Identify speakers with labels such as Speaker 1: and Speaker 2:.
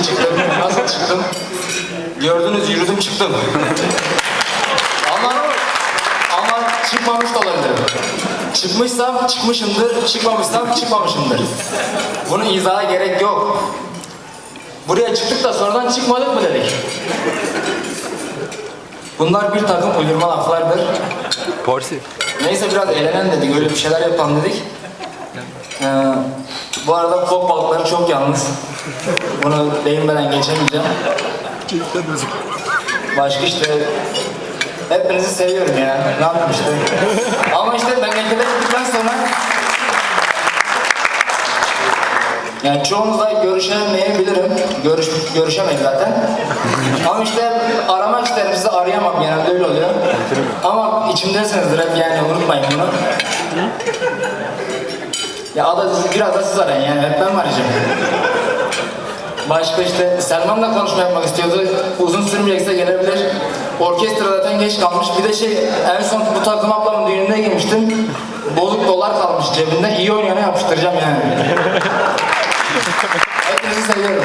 Speaker 1: girdim çıktım. Nasıl çıktım? Gördünüz yürüdüm çıktım. ama ama çıkmamış da olabilirim. Çıkmışsam çıkmışımdır, çıkmamışsam çıkmamışımdır. Bunun izaha gerek yok. Buraya çıktık da sonradan çıkmadık mı dedik. Bunlar bir takım uydurma laflardır.
Speaker 2: Porsi.
Speaker 1: Neyse biraz eğlenen dedik, öyle bir şeyler yapalım dedik. Ee, bu arada fok balıkları çok yalnız. Bunu değinmeden geçemeyeceğim. Başka işte hepinizi seviyorum ya. Ne yapayım işte. Ama işte memlekete gittikten sonra yani çoğunuzla görüşemeyebilirim. Görüş, görüşemeyiz zaten. Ama işte aramak isterim sizi arayamam genelde öyle oluyor. Ama içimdesinizdir hep yani unutmayın bunu. Ya ada biraz da siz yani hep ben arayacağım. Başka işte Selman'la konuşma yapmak istiyordu. Uzun sürmeyecekse gelebilir. Orkestra zaten geç kalmış. Bir de şey en son bu takım ablamın düğününe girmiştim. Bozuk dolar kalmış cebinde. İyi oynayana yapıştıracağım yani. Hepinizi seviyorum.